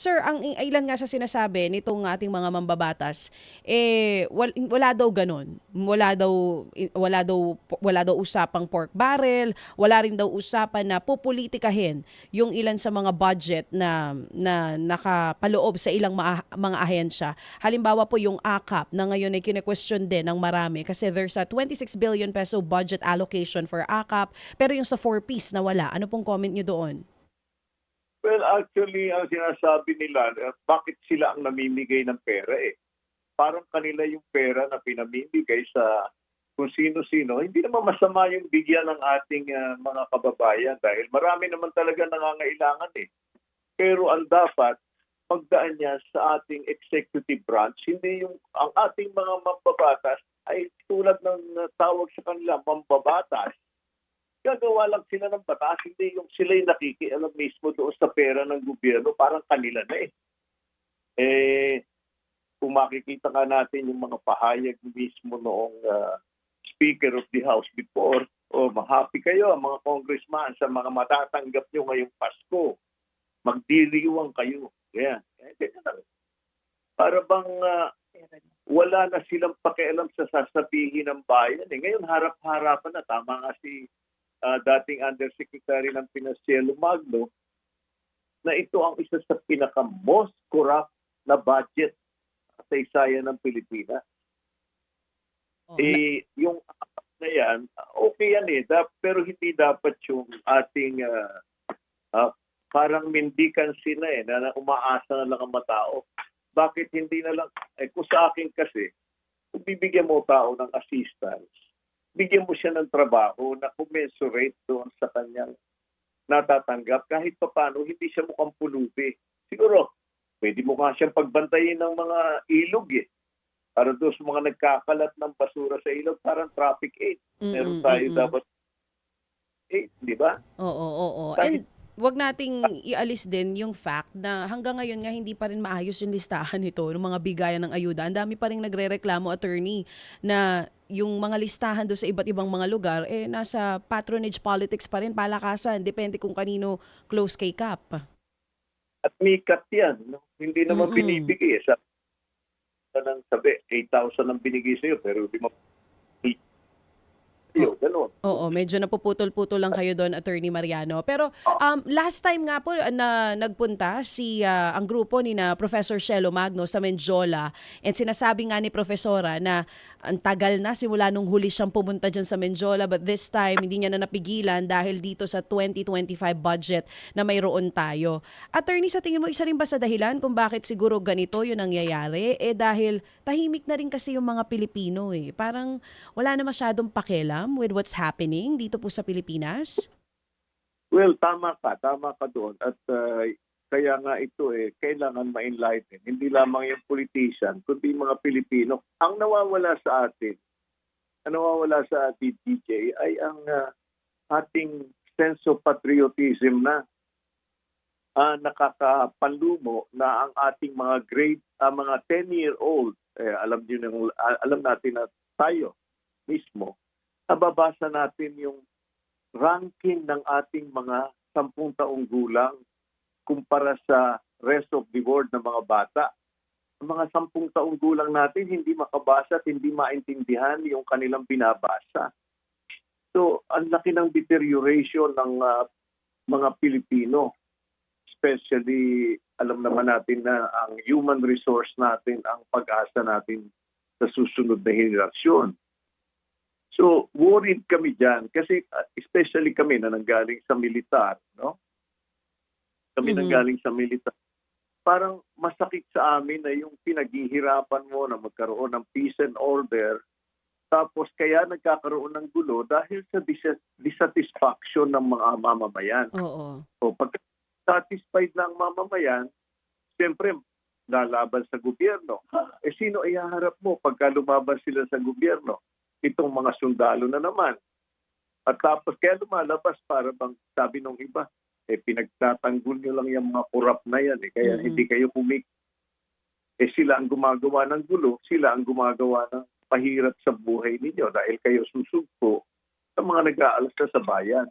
sir, ang ilan nga sa sinasabi nitong ating mga mambabatas, eh wal- wala daw ganun. Wala daw wala daw wala daw usapang pork barrel, wala rin daw usapan na pupolitikahin yung ilan sa mga budget na na nakapaloob sa ilang mga, mga ahensya. Halimbawa po yung AKAP na ngayon ay kine-question din ng marami kasi there's a 26 billion peso budget allocation for AKAP pero yung sa 4-piece na wala. Ano pong comment nyo doon? Well, actually, ang sinasabi nila, eh, bakit sila ang namimigay ng pera eh? Parang kanila yung pera na pinamimigay sa kung sino-sino. Hindi naman masama yung bigyan ng ating ah, mga kababayan dahil marami naman talaga nangangailangan eh. Pero ang dapat, pagdaan niya sa ating executive branch, hindi yung ang ating mga mambabatas ay tulad ng ah, tawag sa kanila, mambabatas, gagawa lang sila ng batas, hindi yung sila yung nakikialam mismo doon sa pera ng gobyerno, parang kanila na eh. Eh, kung makikita ka natin yung mga pahayag mismo noong ah, Speaker of the House before, o mahappy kayo mga congressman sa mga matatanggap nyo ngayong Pasko. Magdiriwang kayo. Yan. Lang. Para bang ah, wala na silang pakialam sa sasabihin ng bayan. Eh. Ngayon, harap-harapan na. Tama nga si ah, dating Undersecretary ng Financiero Magno na ito ang isa sa pinaka-most corrupt na budget sa isayan ng Pilipinas. Oh, Eh, yung apat na yan, okay yan eh. Dap- pero hindi dapat yung ating ah, ah, parang mendikan sila eh, na, na umaasa na lang ang matao. Bakit hindi na lang, eh kung sa akin kasi, kung bibigyan mo tao ng assistance, bigyan mo siya ng trabaho na commensurate doon sa kanyang natatanggap kahit pa paano hindi siya mukhang pulubi. Siguro, pwede mo nga siyang pagbantayin ng mga ilog eh. Para doon sa mga nagkakalat ng basura sa ilog, parang traffic aid. mm, Meron tayo mm, mm. dapat aid, di ba? Oo, oo, oo. Kahit- And wag nating ialis din yung fact na hanggang ngayon nga hindi pa rin maayos yung listahan nito ng mga bigayan ng ayuda. Ang dami pa rin nagrereklamo attorney na yung mga listahan do sa iba't ibang mga lugar eh nasa patronage politics pa rin palakasan depende kung kanino close kay Kap. At may cut yan. No? Hindi naman Mm-mm. binibigay. eh. Sa, sa nang sabi, 8,000 ang binigay sa'yo, pero di mo sa'yo, ganun. Oo, medyo napuputol-putol lang kayo doon, Attorney Mariano. Pero um, last time nga po na nagpunta si ah, ang grupo ni na Professor Shelo Magno sa Menjola and sinasabi nga ni Profesora na ang tagal na simula nung huli siyang pumunta dyan sa Menjola but this time hindi niya na napigilan dahil dito sa 2025 budget na mayroon tayo. Attorney, sa tingin mo isa rin ba sa dahilan kung bakit siguro ganito yung nangyayari? Eh dahil tahimik na rin kasi yung mga Pilipino eh. Parang wala na masyadong pakialam with what's happening dito po sa Pilipinas? Well, tama ka. Tama ka doon. At uh, kaya nga ito eh, kailangan ma-enlighten. Hindi lamang yung politician, kundi mga Pilipino. Ang nawawala sa atin, ang nawawala sa atin, DJ, ay ang uh, ating sense of patriotism na uh, nakakapanlumo na ang ating mga grade, uh, mga 10-year-old, eh, alam niyo nang, uh, alam natin na tayo mismo, nababasa natin yung ranking ng ating mga sampung taong gulang kumpara sa rest of the world ng mga bata. Ang mga sampung taong gulang natin hindi makabasa at hindi maintindihan yung kanilang binabasa. So, ang laki ng deterioration ng ah, mga Pilipino. Especially, alam naman natin na ang human resource natin, ang pag-asa natin sa susunod na henerasyon. So, worried kami dyan kasi uh, especially kami na nanggaling sa militar, no? Kami Mhm. nanggaling sa militar. Parang masakit sa amin na yung pinaghihirapan mo na magkaroon ng peace and order tapos kaya nagkakaroon ng gulo dahil sa dis- dissatisfaction ng mga mamamayan. Oo. O pag satisfied na ang mamamayan, siyempre lalaban sa gobyerno. Eh sino ihaharap mo pagka lumaban sila sa gobyerno? Itong mga sundalo na naman. At tapos kaya lumalabas para bang sabi nung iba, eh pinagtatanggol nyo lang yung mga korap na yan eh. Kaya Mhm. hindi kayo kumik. Eh sila ang gumagawa ng gulo, sila ang gumagawa ng pahirap sa buhay ninyo dahil kayo susugpo sa mga nag-aalsa sa bayan.